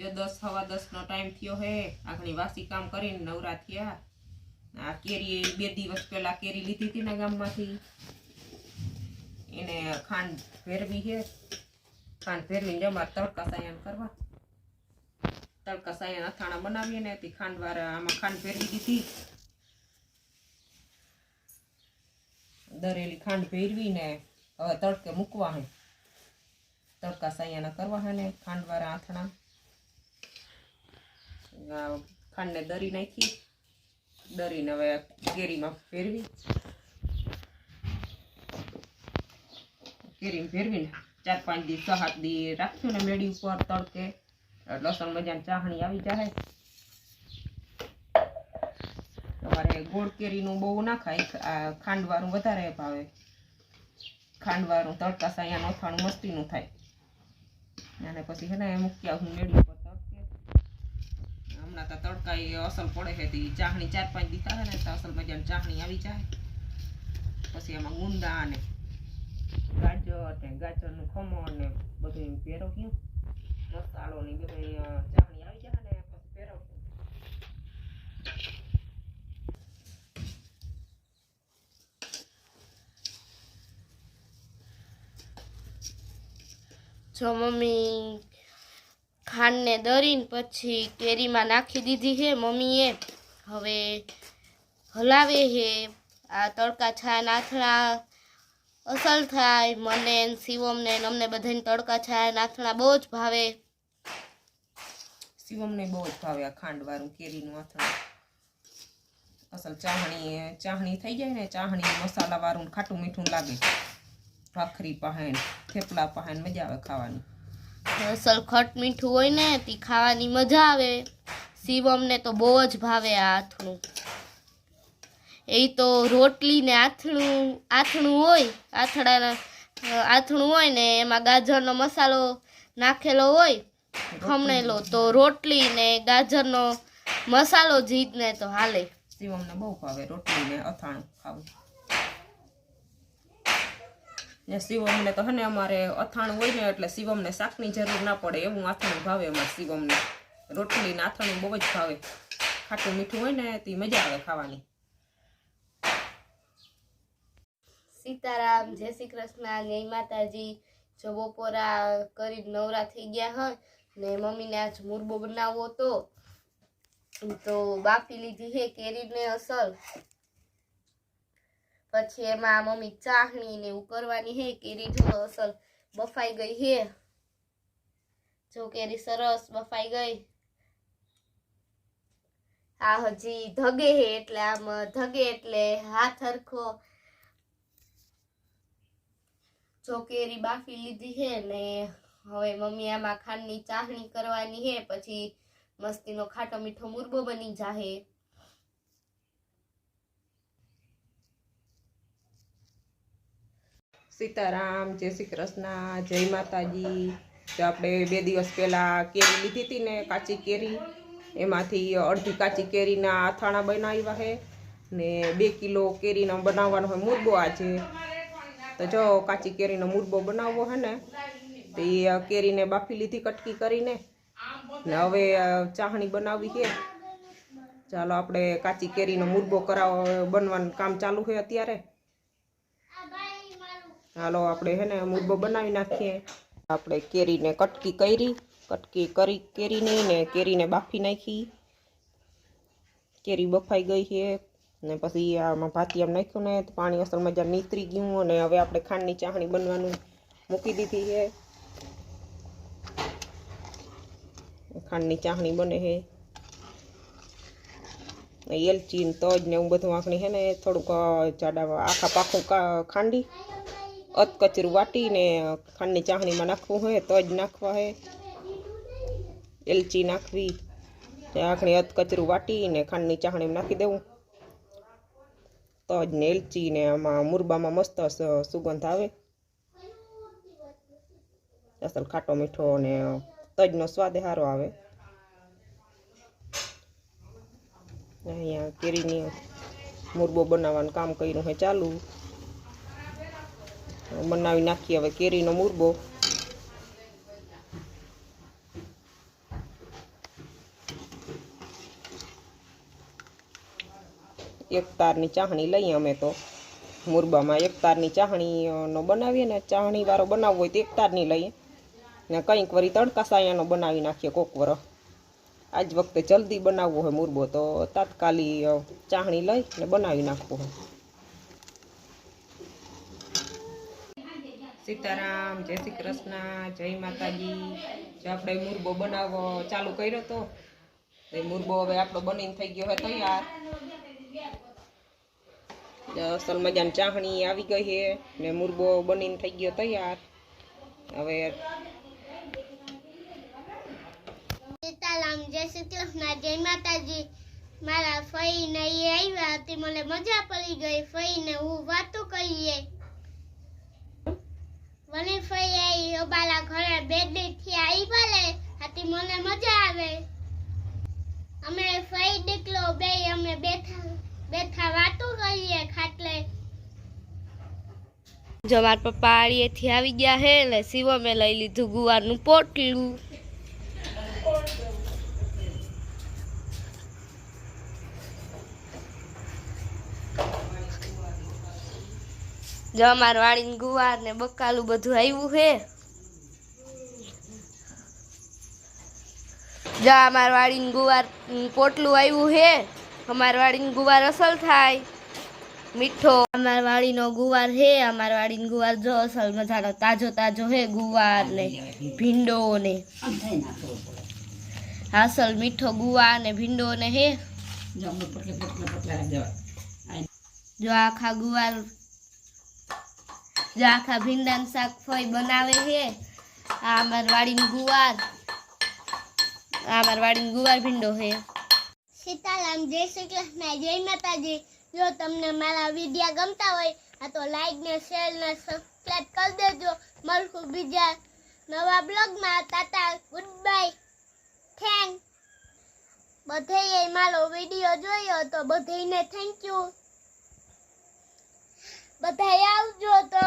જો દસ સવા દસ નો ટાઈમ થયો હે, આખણી વાસી કામ કરીને નવરા થયા. આ કેરી બે દિવસ પહેલા કેરી લીધી હતી ને ગામમાંથી. એને ખાંડ ફેરવી છે ખાંડ ફેરવીને જમા તડકા સાયન કરવા. તડકા સાયન અથાણા બનાવીએ ને તે ખાંડવાળા આમાં ખાંડ ફેરવી દીધી. દરેલી ખાંડ ભેરવીને હવે તડકે મૂકવા હે. તડકા સાયાના કરવા હે ને ખાંડવાળા આથણા. ખાંડને દરી નાખી. દરીને હવે કેરીમાં ફેરવી કેરી ફેરવીને ચાર પાંચ દી છ દી રાખ્યું ને મેળી ઉપર તડકે. લસણ મજાની ચાહણી આવી જાય તમારે ગોળ કેરીનું બહુ ના ખાય. આ ખાંડવાળું વધારે ભાવે. ખાંડવાળું તડકા સાયા અથાણું મસ્તીનું થાય. અને પછી હે ને મૂક્યા હું મેળી ઉપર. હમણાં તો તડકા એ અસલ પડે છે ચાહણી ચાર પાંચ દી થાય ને તો અસલ મજાની ચાહણી આવી જાય. પછી એમાં ગુંદા ને ગાજર ને ગાજરનું ખમણ ને બધું પહેરવ્યું મસાલો ને બધું ચાહણી આવી જાય ને પછી પહેરો જો મમ્મી ખાંડને દરીને પછી કેરીમાં નાખી દીધી છે મમ્મીએ. હવે હલાવે છે. આ તડકા છાયા નાથણા અસલ થાય. મને શિવમને અમને બધાને તડકા છાયા નાથણા બહુ જ ભાવે. શિવમને બહુ જ ભાવે આ ખાંડવાળું કેરીનું અથાણું અસલ ચાહણી ચાહણી થઈ જાય ને, ચાહણી મસાલાવાળું ખાટું મીઠું લાગે. ભાખરી પહેન થેપલા પહેન મજા આવે ખાવાની. અસલ ખટ મીઠું હોય ને, તે ખાવાની મજા આવે. શિવમને તો બહુ જ ભાવે આ આથણું. એ તો રોટલી ને આથણું આથણું હોય, આથણાના આથણું હોય ને, એમાં ગાજરનો મસાલો નાખેલો હોય, ખમણેલો, તો રોટલી ને ગાજરનો મસાલો જીતને તો હાલે. શિવમને બહુ ભાવે રોટલી ને અથાણું ખાવું. ને શિવમને તો હને અમારે અથાણું હોય ને એટલે શિવમને શાકની જરૂર ના પડે એવું અથાણું ભાવે અમારે શિવમને. રોટલી ને અથાણું બહુ જ ભાવે. ખાટું મીઠું હોય ને તે મજા આવે ખાવાની. સીતારામ, જય શ્રી કૃષ્ણ, જય માતાજી. જો બપોરા કરી નવરા થઈ ગયા હોય ને મમ્મીને આજ મુરબો બનાવવો તો તો બાફી લીધી હે કેરીને અસલ. પછી એમાં મમ્મી ચાહણી ને એવું કરવાની હે, કેરી જો અસલ બફાઈ ગઈ હે. જો કેરી સરસ બફાઈ ગઈ. આ હજી ધગે હે એટલે આમ ધગે એટલે હાથ હરખો. જો કેરી બાફી લીધી હે ને હવે મમ્મી આમાં ખાંડની ચાહણી કરવાની હે, પછી મસ્તીનો ખાટો મીઠો મુરબો બની જાહે. સીતારામ, જય શ્રી કૃષ્ણ, જય માતાજી. જો આપણે બે દિવસ પહેલાં કેરી લીધી હતી ને કાચી કેરી, એમાંથી અડધી કાચી કેરીના અથાણા બનાવ્યા છે ને બે કિલો કેરીનો બનાવવાનો હોય મુરબો આજે. તો જો કાચી કેરીનો મુરબો બનાવવો છે ને, તો એ કેરીને બાફી લીધી કટકી કરીને. ને હવે ચાહણી બનાવવી છે ચાલો આપણે કાચી કેરીનો મુરબો કરાવ, બનવાનું કામ ચાલુ છે અત્યારે. હાલો આપણે હે ને મુરબો બનાવી નાખીએ. આપણે કેરીને કટકી કરી કટકી કરી કેરીની ને કેરીને બાફી નાખી. કેરી બફાઈ ગઈ છે ને પછી આમાં ભાતિયામાં નાખ્યું ને તો પાણી અસલ મજા નીતરી ગયું અને હવે આપણે ખાંડની ચાહણી બનવાનું મૂકી દીધી છે. ખાંડની ચાહણી બને છે. એલચી ને તજ ને એવું બધું આંખણી છે ને થોડુંક અ, જાડા આખા પાખું કા- ખાંડી. અધકચરું વાટીને, ખાંડની ચાહણીમાં નાખવું હોય, તજ નાખવા હે એલચી નાખવી આખણી અધકચરું વાટીને, ખાંડની ચાહણીમાં નાખી દેવું. તજ ને એલચી ને આમાં મુરબામાં મસ્ત સુગંધ આવે. અસલ ખાટો મીઠો ને તજનો સ્વાદ સારો આવે. અહીંયા કેરીની મુરબો બનાવવાનું કામ કર્યું છે ચાલુ. બનાવી નાખીએ. હવે કેરીનો મુરબો. એક તારની ચાહણી લઈએ અમે તો. મુરબામાં એક તારની ચાહણીનો બનાવીએ ને ચાહણીવાળો બનાવવો હોય તો એક તારની લઈએ. ને કંઈક વરી તડકા સાયાનો બનાવી નાખીએ કોક વર. આજ વખતે જલ્દી બનાવવો હોય મુરબો તો તાત્કાલિક ચાહણી લઈ ને બનાવી નાખવું હોય. સીતારામ, જય શ્રી કૃષ્ણ, જય માતાજી. જો આપણે મુરબો બનાવવો ચાલુ કર્યો તો? તો એ મુરબો હવે આપણો બનીને થઈ ગયો હોય તૈયાર. અસલ મજાની ચાહણી આવી ગઈ છે ને મુરબો બનીને થઈ ગયો તૈયાર. હવે સીતારામ, જય શ્રી કૃષ્ણ, જય માતાજી. મારા ફઈ ને એ આવ્યા હતી, મને મજા પડી ગઈ. ફઈ ને હું વાતો કરીએ. મને ફઈ આવી ઓબાલા ઘરે બેડી થી આવી ભલે હતી મને મજા આવે. અમે ફઈ દીકલો, બે અમે બેઠા બેઠા વાતો કરીએ ખાટલે. જો મારા પપ્પા આળીએથી આવી ગયા હે, એટલે શિવમે લઈ લીધું ગુવારનું પોટલું. જો અમાર વાળીને ગુવાર ને બકાલું બધું આવ્યું હે જો અમાર વાળીને ગુવાર પોટલું આવ્યું હે અમાર વાળીને ગુવાર અસલ થાય. મીઠો. અમાર વાળીનો ગુવાર હે અમાર વાળીનો ગુવાર જો અસલ મજાનો તાજો તાજો હે ગુવાર ને ભીંડો ને. અસલ મીઠો ગુવાર ને ભીંડો ને હે જો આખા ગુવાર જો આખા ભીંડાનું શાક ફોઈ બનાવે છે. આ અમાર ગુવાર. આ અમાર ગુવાર ભીંડો છે. સીતારામ, જય શ્રી કૃષ્ણ, જય માતાજી. જો તમને મારા વિડીયા ગમતા હોય, આ તો લાઈક ને શેર ને સબસ્ક્રાઈબ કરી દેજો. મળશું બીજા નવા બ્લોગમાં તાતા ગુડ બાય થેન્ક બધે મારો વીડિયો જોયો તો બધેને થેન્ક યુ બધા આવજો તો.